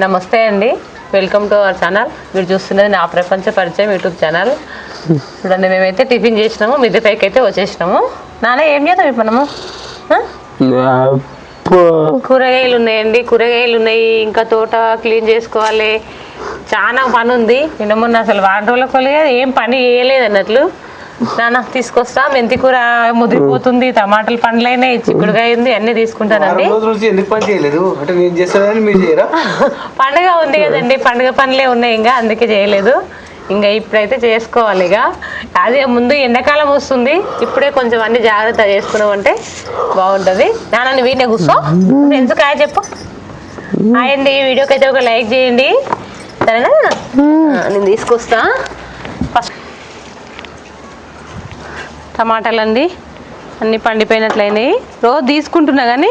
నమస్తే అండి. Welcome to our channel మీరు చూస్తున్నది నా ప్రపంచ పరిచయం యూట్యూబ్ ఛానల్ చూడండి మేమైతే టిఫిన్ చేసినాము మిద్దె పైకి అయితే వచ్చేసినాము. నాన్న ఏం చేద్దాం ఇప్పుడు మనము? కూరగాయలు ఉన్నాయండి కూరగాయలు ఉన్నాయి. ఇంకా తోట క్లీన్ చేసుకోవాలి. చాలా పని ఉంది నిన్న మొన్న అసలు వారం రోజుల కొలిగా ఏం పని చేయలేదు అన్నట్లు. నాన్న తీసుకొస్తా. మెంతి కూర ముదిరిపోతుంది. టమాటాలు పండ్లైనాయి చిక్కుడుకాయ ఉంది అన్నీ తీసుకుంటానండి. పండుగ ఉంది కదండి. పండుగ పనులే ఉన్నాయి ఇంకా అందుకే చేయలేదు. ఇంకా ఇప్పుడైతే చేసుకోవాలి ఇక. అదే ముందు ఎండాకాలం వస్తుంది. ఇప్పుడే కొంచెం అన్ని జాగ్రత్త చేసుకున్నాం అంటే బాగుంటుంది. నాన్న వీడినే కూర్చో. ఎందుకు కాయ చెప్పు? అయ్యండి వీడియోకి అయితే ఒక లైక్ చేయండి. సరేనా? నేను తీసుకొస్తా ఫస్ట్ టమాటాలు అండి అన్నీ పండిపోయినట్లయినాయి. రోజు తీసుకుంటున్నా కానీ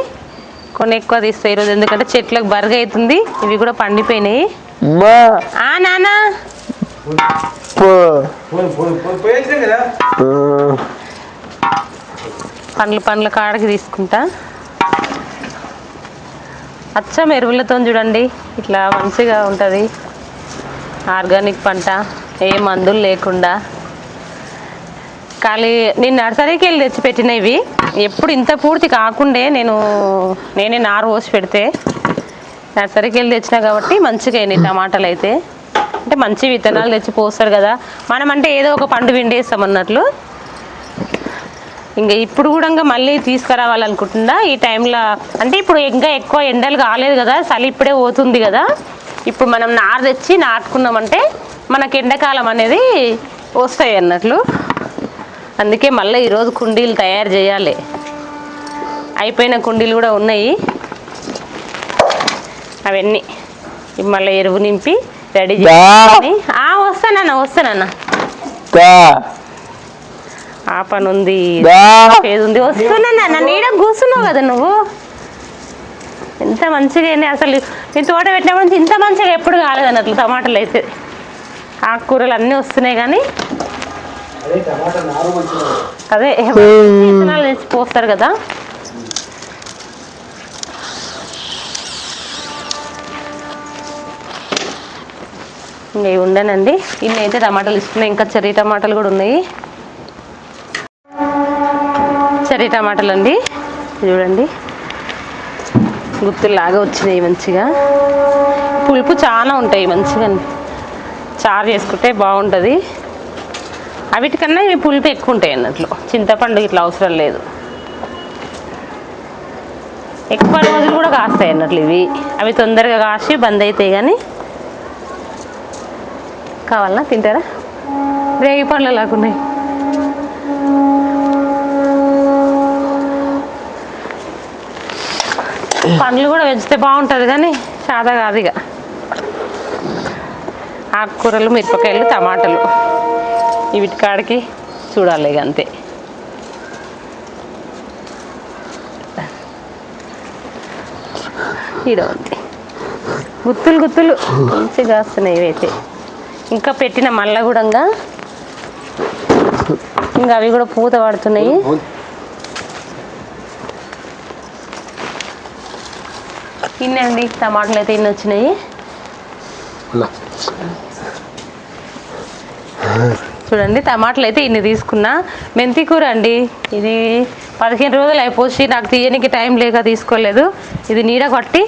కొన్ని ఎక్కువ తీస్తాయి ఈరోజు ఎందుకంటే చెట్లకు బరుగు అవుతుంది ఇవి కూడా పండిపోయినాయి. ఆ కదా? పండ్ల పండ్ల కాడకి తీసుకుంటా. అచ్చం ఎరువులతో చూడండి ఇట్లా మంచిగా ఉంటుంది. ఆర్గానిక్ పంట ఏ మందులు లేకుండా. ఖాళీ నేను నర్సరీకి వెళ్ళి తెచ్చి పెట్టినవి ఎప్పుడు ఇంత పూర్తి కాకుండే నేను నేనే నారు పోసి పెడితే. నర్సరీకి వెళ్ళి తెచ్చినా కాబట్టి మంచిగా అయినాయి టమాటాలు అయితే. అంటే మంచి విత్తనాలు తెచ్చి పోస్తారు కదా. మనం అంటే ఏదో ఒక పండు విండేస్తాం అన్నట్లు. ఇంకా ఇప్పుడు కూడా ఇంకా మళ్ళీ తీసుకురావాలనుకుంటున్నా. ఈ టైంలో అంటే ఇప్పుడు ఇంకా ఎక్కువ ఎండలు కాలేదు కదా. చలి ఇప్పుడే పోతుంది కదా. ఇప్పుడు మనం నారు తెచ్చి నాటుకున్నామంటే మనకి ఎండాకాలం అనేది వస్తాయి అన్నట్లు. అందుకే మళ్ళీ ఈరోజు కుండీలు తయారు చేయాలి. అయిపోయిన కుండీలు కూడా ఉన్నాయి. అవన్నీ మళ్ళీ ఎరువు నింపి రెడీ ఆ, వస్తానన్న వస్తానన్న. ఆ పని ఉంది. ఏది ఉంది. వస్తున్నా నీడ కూర్చున్నావు కదా నువ్వు? ఎంత మంచిగా అసలు నీ తోట పెట్టినప్పుడు ఇంత మంచిగా ఎప్పుడు కాలేదని అట్లా టమాటాలు అయితే. ఆకుకూరలు అన్నీ వస్తున్నాయి కానీ అదే విత్తనాలు తెచ్చి పోస్తారు కదా? ఇంకా ఇవి ఉండనండి. ఇన్ని అయితే టమాటాలు ఇస్తున్నాయి. ఇంకా చెర్రీ టమాటాలు కూడా ఉన్నాయి. చెర్రీ టమాటాలు అండి. చూడండి. గుత్తుల్లాగా వచ్చినాయి మంచిగా. పులుపు చాలా ఉంటాయి మంచిగా. చారు చేసుకుంటే బాగుంటుంది. అవిటికన్నా ఇవి పులుపు ఎక్కువ ఉంటాయి అన్నట్లు. చింతపండు ఇట్లా అవసరం లేదు. ఎక్కువ రోజులు కూడా కాస్తాయి అన్నట్లు ఇవి. అవి తొందరగా కాసి బంద్ అవుతాయి కానీ కావాలన్నా తింటారా? రేగి పండ్లు లాగున్నాయి పండ్లు కూడా పెంచితే బాగుంటుంది కానీ సాదా కాదు ఇక. ఆకుకూరలు మిరపకాయలు టమాటాలు. వీటి కాడికి చూడాలి ఇక అంతే. ఈడ ఉంది. గుత్తులు గుత్తులు మంచిగా వస్తున్నాయి ఇవైతే ఇంకా పెట్టిన మల్ల కూడా ఇంకా అవి కూడా పూత పడుతున్నాయి. ఇన్నండి టమాటలు టమాటాలు అయితే ఇన్ని వచ్చినాయి. చూడండి టమాటాలు అయితే ఇన్ని తీసుకున్నా. మెంతి కూర అండి. ఇది పదిహేను రోజులు అయిపోయి నాకు తీయనికి టైం లేక తీసుకోలేదు. ఇది నీడ కొట్టి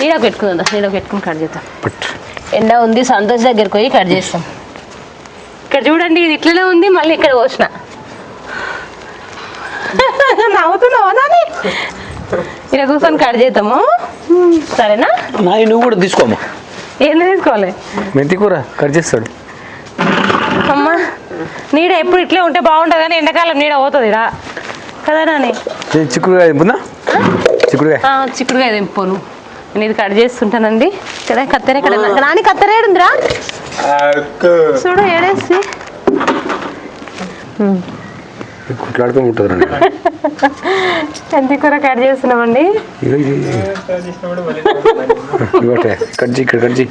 నీడ పెట్టుకుందా నీడ పెట్టుకుని కట్ చేద్దాం. ఎండ ఉంది సంతోష్ దగ్గరికి పోయి కట్ చేస్తాం. ఇక్కడ చూడండి ఇది ఇట్లనే ఉంది మళ్ళీ ఇక్కడ పోసిన. నవ్వుతున్నావా నాని? ఇలా కూర్చొని కట్ చేద్దాము. సరేనా? నువ్వు కూడా తీసుకోమ్మా. ఏంది తీసుకోవాలి? మెంతి కూర కట్ చేస్తాడు. నీడ ఎప్పుడు ఇట్లే ఉంటే బాగుంటుంది కానీ ఎండాకాలం నీడ పోతుంది ఇడా. కదా నాని? చిక్కుడుగా ఉందా చిక్కుడుగా ఆ, చిక్కుడుకాయ తెంపుకోను నేను ఇది కట్ చేస్తుంటానండి. ఇక్కడ కత్తెర ఇక్కడ నాని కత్తెర ఏడుందిరా? చూడు ఏడేసి. కుట్లాడుతూ ఉంటుంది రండి ఎంత కూర కట్ చేస్తున్నామండి? ఇవ్వటే కట్ చేయి ఇక్కడ కట్ చేయి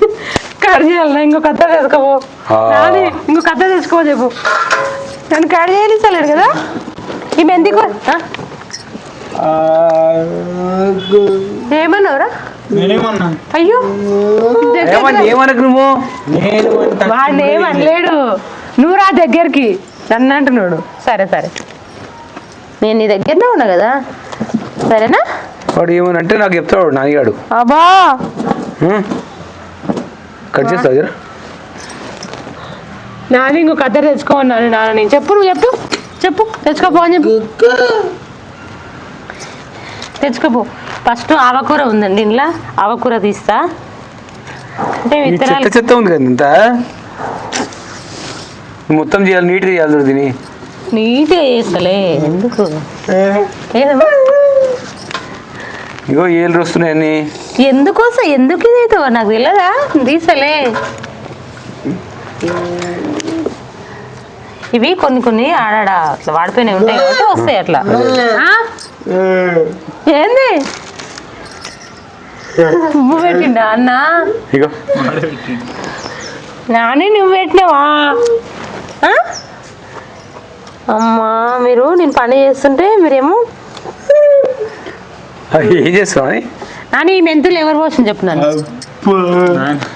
కట్ చేయాలి ఇంకో కత్త తెచ్చుకోబో ఆ. నాని ఇంకో కత్త తెచ్చుకో చెప్పు. నన్ను కట్ చేయనిస్తలేడు కదా? ఈ ఆ? ఏమన్నావురా? నేనేమన్నా? అయ్యో. ఏమనకు నువ్వు? వాడిని ఏం అనలేడు నువ్వు రా దగ్గరికి. నన్ను అంటున్నాడు. సరే సరే. నేను నీ దగ్గరనే ఉన్నా కదా? సరేనా? వాడు ఏమనంటే నాకు చెప్తాడు నానిగాడు. అబ్బా? కట్ చేస్తావు జరా? నాని ఇంకో కథ తెచ్చుకోమన్నాను నాన్న నేను. చెప్పు నువ్వు చెప్పు. చెప్పు. తెచ్చుకోపో అని చెప్పు. తెచ్చుకోపో ఫస్ట్ ఆవకూర ఉందండి ఇంట్లో ఆవకూర తీస్తా. అంటే చెత్త విత్తనాలు చెత్త ఉంది కదా ఇంత? మొత్తం చేయాలి నీట్గా చేయాలి చూడు దీన్ని. నీట్గా చేస్తలే. ఎందుకు? ఏదమ్మా ఇగో ఏళ్ళు వస్తున్నాయి అన్ని. ఎందుకోసం? ఎందుకు ఇది అవుతావా నాకు తెలియదా తీసలే. ఇవి కొన్ని కొన్ని ఆడాడ? అట్లా వాడిపోయినవి ఉంటాయి కాబట్టి వస్తాయి అట్లా? ఏంది? నువ్వు పెట్టిండా అన్న? నాని నువ్వు పెట్టినావా? అమ్మా మీరు నేను పని చేస్తుంటే మీరేమో ఏం చేస్తావు అని నాని ఈ మెంతులు ఎవరు పోసింది చెప్తున్నాను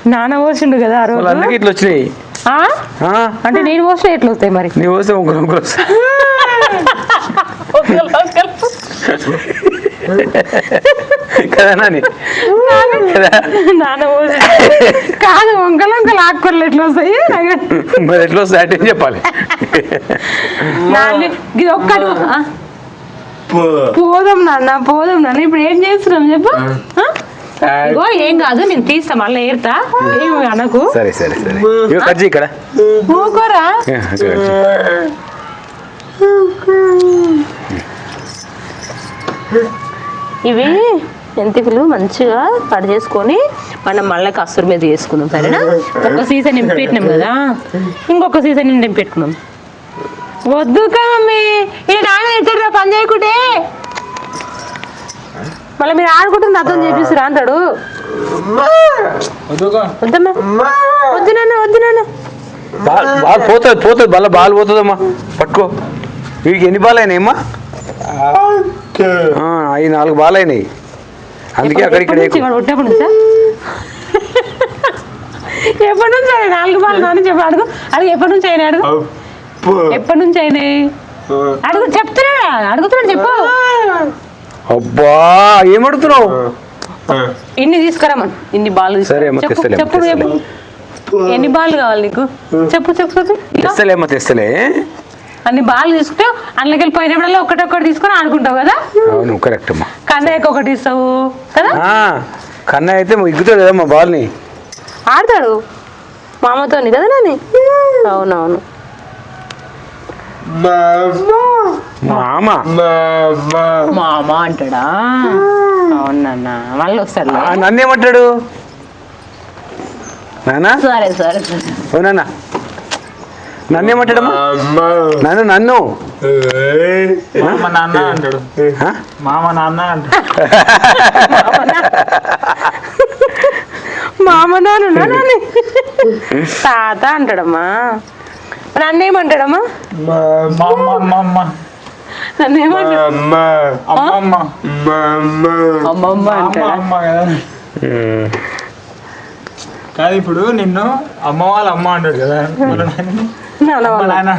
నాన్న పోసిండు కదా ఆ రోజు? అందుకే ఇట్లా వచ్చినాయి. ఆ? ఆ, అంటే నేను పోసిన ఎట్లా వస్తాయి మరి? నీ వస్తే. కదా నాని? కదా? నాన్న పోసిన కాదు వంకలు వంకలు ఆకుకూరలు ఎట్లా వస్తాయి? మరి ఎట్లా వస్తాయి? అంటే ఏం చెప్పాలి? నాన్న ఇది ఒక్కటి. ఆ? పోదాం నాన్న పోదాం నాన్న. ఇప్పుడు ఏం చేస్తున్నాం చెప్పు? ఇగో ఏం కాదు నేను తీస్తా మళ్ళీ ఏరుతా ఏమి అనకు. సరే సరే సరే. ఇగో కట్ చేయి ఇక్కడ. ఊకోరా. ఇవి మెంతికలు మంచిగా కట్ చేసుకొని మనం మళ్ళీ కస్తూరి మీద చేసుకుందాం సరేనా? ఒక సీజన్ నింపెట్టినాం కదా? ఇంకొక సీజన్ నింపెట్టుకున్నాం వద్దు కా మమ్మీ ఈ నాన్న ఎక్కడ పని చేయకుంటే మళ్ళీ మీరు ఆడుకుంటుంది అర్థం చేపిస్తురా అంటాడు వద్దుగా వద్దమ్మా వద్దు నాన్న వద్దు నాన్న బాల్ బాల్ పోతుంది పోతుంది బల్ల బాల్ పోతుందమ్మా పట్టుకో వీడికి ఎన్ని బాల్ అయినాయి అమ్మా ఆ, ఐదు నాలుగు బాల్ అయినాయి అందుకే అక్కడ ఇక్కడ ఎప్పటి నుంచి నాలుగు బాల్ నాన్న చెప్పు అడుగు అడుగు ఎప్పటి నుంచి అయినా అడుగు ఎప్పటి నుంచి అయినాయి? అడుగు చెప్తున్నా అడుగుతున్నాడు చెప్పు. అబ్బా ఏమడుగుతున్నావు ఇన్ని తీసుకురామన్. ఇన్ని బాల్ చెప్పు ఎన్ని బాల్ కావాలి నీకు? చెప్పు చెప్పు తెస్తలేమ్మా తెస్తలే అన్ని బాల్ తీసుకుంటే అందులోకి ఒకటి ఒకటి తీసుకొని ఆడుకుంటావు కదా? అవును కరెక్ట్ అమ్మా. కన్నయ్యకి ఒకటి ఇస్తావు కదా? ఆ, కన్నా అయితే ఇగ్గుతాడు కదమ్మా బాల్ని. ఆడతాడు. మామతోని కదా నాని? అవునవును. మామ. మామ. అంటాడా? అవునన్న మళ్ళీ నన్నేమంటాడు? నానా సరే సరే ఓ నాన్న. నన్నేమంటాడమ్మా? నన్ను నన్ను. మామ నాన్న అంటాడు? మామ నాన్న అంటాడు. మామ నాన్న. నాని తాత అంటాడమ్మా. మరి అన్నేమంటాడమ్మా మామ అమ్మమ్మ నన్నేమంటాడు? అమ్మమ్మ. అమ్మమ్మ అమ్మ అంటాడా అమ్మ కదా. ఇప్పుడు నిన్ను అమ్మ వాళ్ళ అమ్మ అంటాడు కదా. నాన్న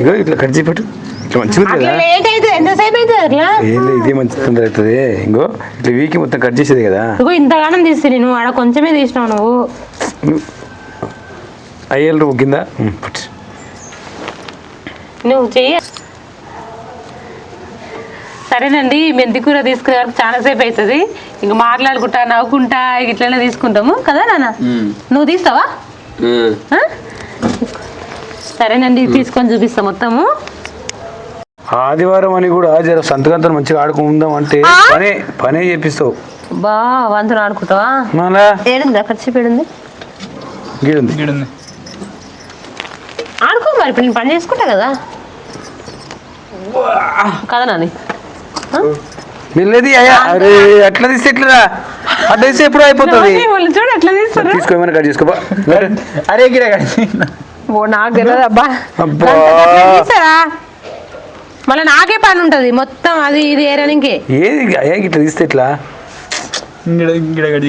ఇగో ఇట్లా కట్ చేయి పెట్టు. ఇట్లా మంచిగా ఉంది అట్లా కదా లేట్ అయితే ఎంతసేపు అయితే అట్లా? ఏంది ఇదే మంచి తొందర అవుతుంది. ఇంకో ఇట్లా వీకి మొత్తం కట్ చేసేది కదా. ఇంతగానం తీస్తే నేను ఆడ కొంచెమే తీసినావు నువ్వు. అయ్యేళ్ళు కింద. నువ్వు చెయ్య. సరేనండి మెంతి కూర తీసుకునే వరకు చాలా సేపు అవుతుంది. ఇంక మాట్లాడుకుంటా నవ్వుకుంటా ఇట్లనే తీసుకుంటాము. కదా నాన్న? నువ్వు తీస్తావా? సరేనండి తీసుకొని చూపిస్తా మొత్తము. ఆదివారం అని కూడా జర సంతకంతో మంచిగా ఆడుకుందాం అంటే? పనే పనే చేపిస్తావు. బా వంతులు ఆడుకుంటావా? మళ్ళా ఏడుంది? అక్కడ చెప్పేడుంది గీడుంది. ఈడుంది ఆడుకో మరి ఇప్పుడు నేను పని చేసుకుంటా కదా. కదా నాని? వెళ్ళేది అయ్యా. అరే అట్లా తీస్తే ఎట్లా అట్లా తీస్తే ఎప్పుడు అయిపోతుంది? చూడు ఎట్లా తీస్తారు? కట్ చేసుకో అరే ఓ నాకు తెలియదు అబ్బా. అట్లా మళ్ళీ నాకే పని ఉంటుంది మొత్తం అది ఇది ఏరనికే ఏది అయ్యా ఇట్లా తీస్తే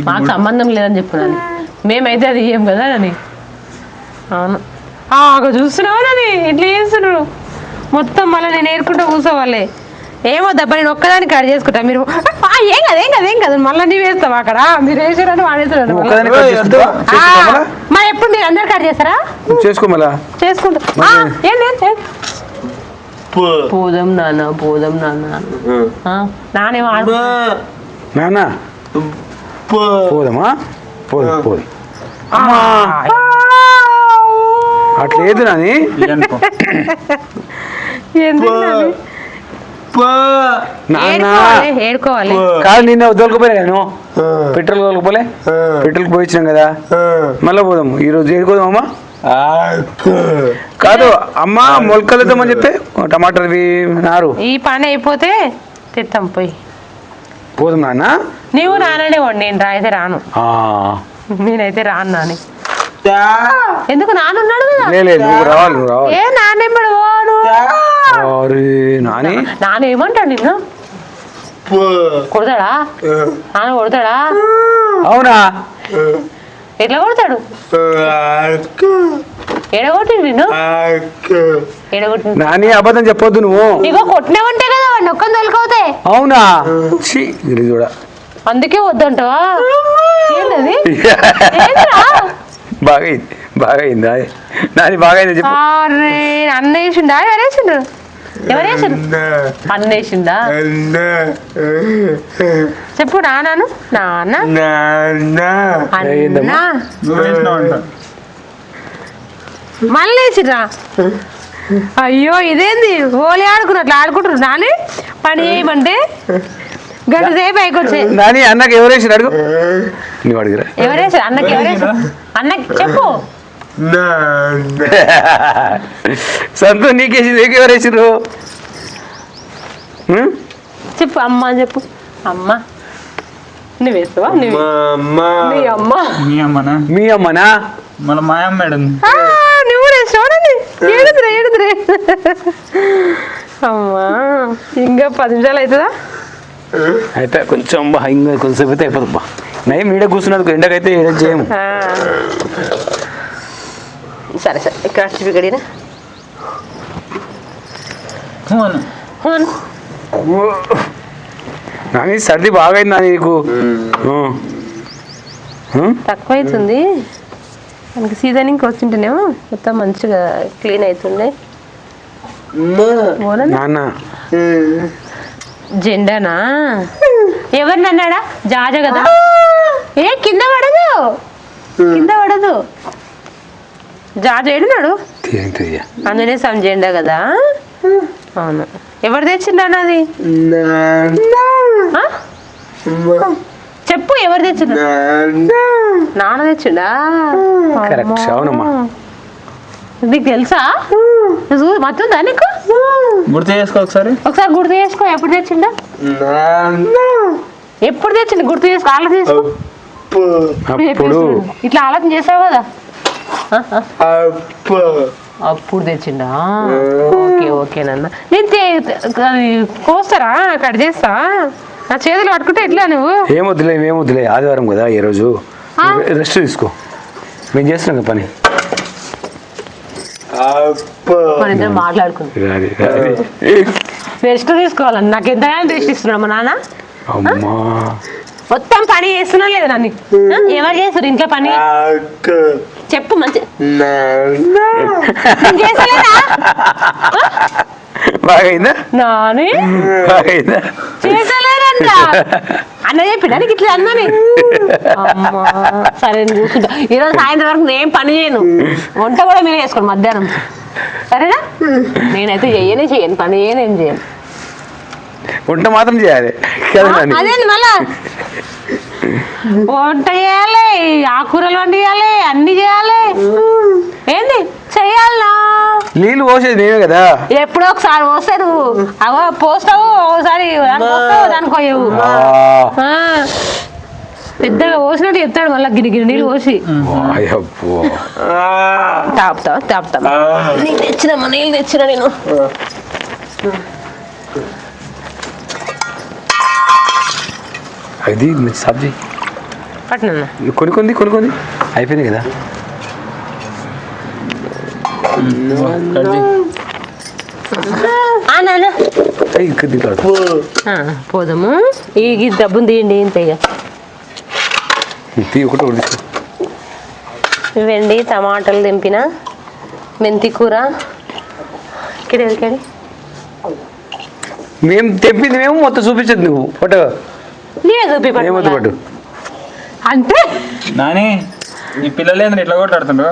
మాకు సంబంధం లేదని చెప్పున్నాను మేమైతే అది ఏం కదా అని అవును. అక్కడ చూస్తున్నావా అని ఇట్లా చేస్తున్నాడు? మొత్తం మళ్ళీ నేను ఏరుకుంటూ కూర్చోవాలి ఏమో దెబ్బ నేను ఒక్కదాన్ని కట్ చేసుకుంటా. మీరు "ఆ, ఏం కదా ఏం కదా ఏం కదా. మళ్ళీ నీవు వేస్తావు అక్కడ? మీరు వేసారని మళ్ళా? మరి ఎప్పుడు మీరు అందరు కట్ చేస్తారా? నువ్వు చేసుకో మళ్ళా. చేసుకుంటా. ఏంటి, ఏంటి? పోదాం నాన్న పోదాం నాన్న. నానేమో నాన్న. పోదామా? పోదాం పోదాం. అట్లా ఏది నాని? ఏడుకోవాలి కాదు నిన్న వదలకపోలే నేను? పెట్రోల్ వదలకపోలే పెట్రోల్ పోయి వచ్చినాం కదా మళ్ళీ పోదాం. ఈ రోజు ఏడుకోదాం అమ్మా. కాదు అమ్మ మొలకలుద్దామని చెప్తే టమాటాలు నారు. ఈ పని అయిపోతే తెత్తాం పోయి. పోదాం నాన్న. నీవు నాననే వాడు నేను రాయితే రాను. ఆ, నేనైతే రాను నాని. ఎందుకు నానున్నాడు కదా? లే లే, నువ్వు రావాలి నువ్వు రావాలి. ఏ నాన్నెమ్మడు పోను అరే నాని. నాన్న ఏమంటాడు నిన్ను? కొడతాడా? నాన్న కొడతాడా? అవునా? ఎట్లా కొడతాడు? ఎడగొట్టి నిన్ను? ఎడగొట్టి నాని అబద్ధం చెప్పొద్దు నువ్వు. ఇగో కొట్టినావంటే కదా వాడిని ఒక్కని తొలకపోతే అవునా? చూడ. అందుకే వద్దంటావా? ఏంటది? బాగా అయింది బాగా అయింది అదే బాగా అయింది చెప్పు. అరే అన్న వేసిండా? ఎవరేసిండు ఎవరేసిండు అన్న. వేసిండా? చెప్పు నాన్నను. నాన్న. అన్న. మళ్ళీ వేసిరా అయ్యో ఇదేంది? హోలీ ఆడుకున్నట్లు ఆడుకుంటారు నాని? పని చేయమంటే? నాని అన్నకి ఎవరేసి అడుగు. నువ్వు అడిగిరా. ఎవరేసారు అన్నకి ఎవరేసారు అన్నకి చెప్పు. సంతో నీకేసి నీకు ఎవరేసిరు చెప్పు అమ్మ అని చెప్పు. అమ్మ. నువ్వు వేస్తావా నువ్వు నీ అమ్మ. మీ అమ్మనా? మీ అమ్మనా? మన మాయమ్మ మేడం ఆ, నువ్వు అమ్మా ఇంకా పది నిమిషాలు అవుతుందా? అయితే కొంచెం బా ఇంకా కొంచెం అయితే అయిపోతుంది బా నయం ఈడ కూర్చున్నది ఎండకైతే ఏం చేయము. ఆ. సరే సరే ఇక్కడ చూపికడినా నాని సర్ది బాగా అయింది నాని నీకు? ఆ. ఆ? తక్కువ అవుతుంది మనకి సీజనింగ్ వచ్చింటేనేమో మొత్తం మంచిగా క్లీన్ అవుతుండే. ఓనా? నాన్న. జెండానా? ఎవరిని అన్నాడా జాజ కదా? ఏ కింద పడదు. కింద పడదు. జాజ ఏడున్నాడు? ఆంజనేయ స్వామి జెండా కదా. అవును. ఎవరు తెచ్చిండు అన్నది ఆ? చెప్పు ఎవరు తెచ్చిండు? నాన్న. తెచ్చిండా. నీకు తెలుసా? చూ మత్తుందా నీకు? గుర్తు చేసుకో ఒకసారి. ఒకసారి గుర్తు చేసుకో ఎప్పుడు తెచ్చిండా? ఎప్పుడు తెచ్చిండు? గుర్తు చేసుకో ఆలోచన చేసుకో. అప్పుడు. ఇట్లా ఆలోచన చేసావు కదా? అప్పుడు. తెచ్చిండా? ఓకే ఓకే నాన్న. నేను కోస్తారా? కట్ చేస్తా? నా చేతులు పట్టుకుంటే ఎట్లా నువ్వు? ఏమొద్దులే ఏమొద్దులే ఆదివారం కదా ఈ రోజు. ఆ. రెస్ట్ తీసుకో. మేము చేస్తున్నాం పని. మన ఇద్దరం రాది. రెస్ట్ తీసుకోవాలని నాకు ఎంతగానో రెస్ట్ ఇస్తున్నాడు మా నాన్న? అమ్మా. మొత్తం పని చేస్తున్నా లేదా నన్ను? ఎవరు చేస్తారు ఇంట్లో పని? చెప్పు మంచి నాని? చేసలేదంట. అన్న చెప్పినా నీకు ఇట్లా అన్నని? సరే కూర్చుంటా ఈరోజు సాయంత్రం వరకు నేను పని చేయను. వంట కూడా మీరు చేసుకోండి మధ్యాహ్నం. సరేనా? నేనైతే చెయ్యనే చెయ్యను పని చేయను ఏం చేయను. వంట మాత్రం చేయాలి. అదేంది మళ్ళా? వంట చేయాలి ఆకుకూరలు వంట చేయాలి అన్ని చేయాలి. ఏంది? చెయ్యాలనా నీళ్ళు పోసేది మేమే కదా. ఎప్పుడో ఒకసారి పోస్తారు అవో పోస్తావు ఒకసారి దానికోయవు పెద్దగా పోసినట్టు చెప్తాడు మళ్ళీ గిరి గిరి నీళ్ళు పోసి. తాపుతా తాపుతా. నీళ్ళు తెచ్చినమ్మా నీళ్ళు తెచ్చిన నేను. అది సబ్జీ కొనుక్కుంది కొనుక్కుంది అయిపోయింది కదా. పోదాము. ఈ డబ్బును తీయండి ఇంత ఇక తీ ఒకటి ఒకటి తీసుకో. ఇవండి టమాటాలు దింపిన మెంతి కూర. ఇక్కడ మేము తెప్పింది మేము మొత్తం చూపించదు నువ్వు. పట్టు. పట్టు అంటే? నాని ఈ పిల్లలు ఇట్లా కొట్లాడుతుండ్రు?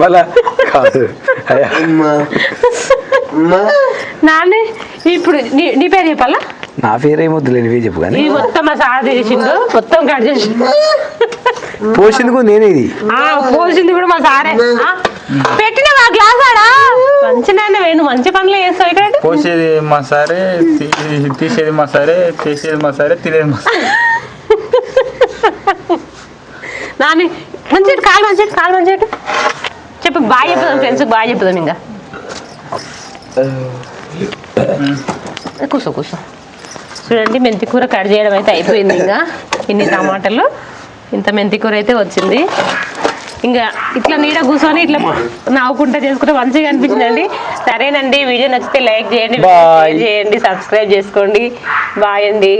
మళ్ళా కాదు. నాన్న ఇప్పుడు నీ నీ పేరు చెప్పాలా? నా పేరు ఏమొద్దులే నువ్వే చెప్పు కానీ. మొత్తం మా సార్ చేసిండు మొత్తం కట్ చేసిండు పోసిందుకు నేనే ఇది. ఆ, పోసింది కూడా మా సారే. పెట్టిన మా గ్లాస్ ఆడా? మంచి నాన్న వేణు మంచి పనులు చేస్తావు ఇక్కడ. పోసేది మా సారే తీసేది మా సారే చేసేది మా సారే తినేది మా సారే. నాని మంచి కాలు మంచి కాలు మంచి చెప్పు బాగా చెప్పుదాం ఫ్రెండ్స్ బాగా చెప్పుదాం ఇంకా కూర్చో కూర్చో చూడండి మెంతి కూర కట్ చేయడం అయితే అయిపోయింది ఇంకా. ఇన్ని టమాటాలు. ఇంత మెంతి కూర అయితే వచ్చింది. ఇంకా ఇట్లా నీడ కూర్చొని ఇట్లా నవ్వుకుంటా చేసుకుంటే మంచిగా అనిపించిందండి. సరేనండి వీడియో నచ్చితే లైక్ చేయండి చేయండి సబ్స్క్రైబ్ చేసుకోండి. బాయ్ అండి.